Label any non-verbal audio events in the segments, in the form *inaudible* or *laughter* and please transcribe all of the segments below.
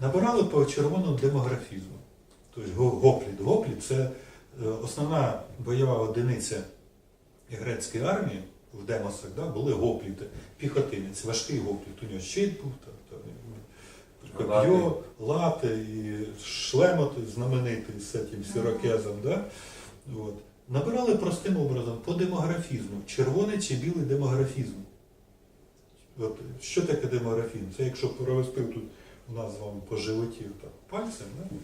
набирали по червоному демографізму. Тобто го- гопліт. Гопліт це е, основна бойова одиниця грецької армії в Демосах, да, були гопліти, піхотинець, важкий гопліт. У нього щит був, там, коп'є, лати і шлемот знаменитий з цим сірокезом. Да? От. Набирали простим образом по демографізму. Червоний чи білий демографізм. От, що таке демографізм? Це якщо провести тут у нас з вами по животі так, пальцем, да?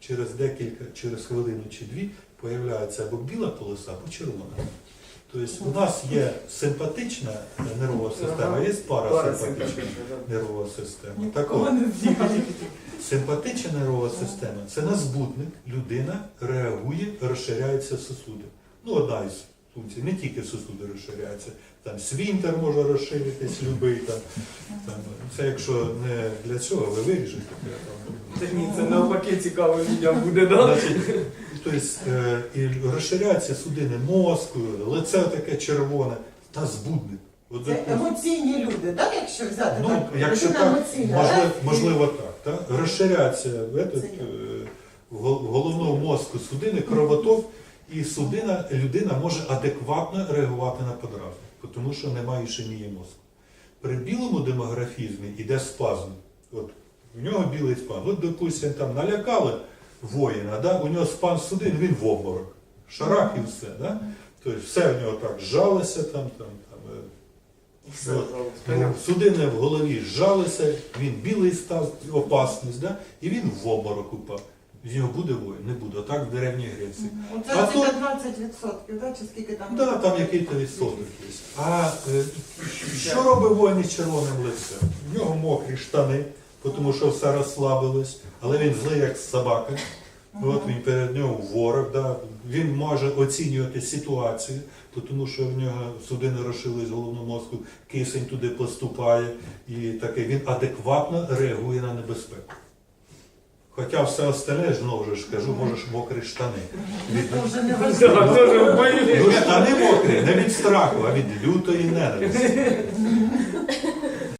через декілька, через хвилину чи дві появляється або біла полоса, або червона. Тобто у нас є симпатична нервова система, є парасимпатична нервова система. Так от, Симпатична нервова система це на збудник, людина реагує, розширяються сосуди. Ну, одна із функцій, не тільки сосуди розширяються, там свінтер може розширитись, любий там. там. Це якщо не для цього, ви виріжете. Там, Та ні, це навпаки цікаво людям буде, да? Тобто, е, і розширяються судини мозку, лице таке червоне та збудник. От, Це емоційні люди, так? Якщо взяти Ну, так, якщо так, емоційна, можливо, так? можливо так. так? Розширяться в, этот, Це я. е, в в головному мозку судини, кровоток, і судина, людина може адекватно реагувати на подразну, тому що немає ішемії мозку. При білому демографізмі йде спазм. От, у нього білий спазм. От, допустимо, там налякали воїна, да? у нього спазм судин, він в обморок. Шарах і все. Да? Тобто все в нього так зжалося, там, там, там, е, Все, От. Судини в голові зжалися, він білий став, опасність, да? і він в обморок упав. З нього буде воїн? Не буде. Отак в Древній Греції. Оце А це тут- 15%, да? чи скільки там? Да, там який-то відсоток є. А е, що робить воїн із червоним лицем? В нього мокрі штани, тому що все розслабилось, але він злий, як собака. От він перед нього ворог, да. він може оцінювати ситуацію, тому що в нього судини розшились в головному мозку, кисень туди поступає, і таке він адекватно реагує на небезпеку. Хоча все остальне, знову ж кажу, можеш мокрі штани. Від, важливо. дуже бойові. Ну, штани мокрі, не від страху, а від лютої ненависті. *laughs*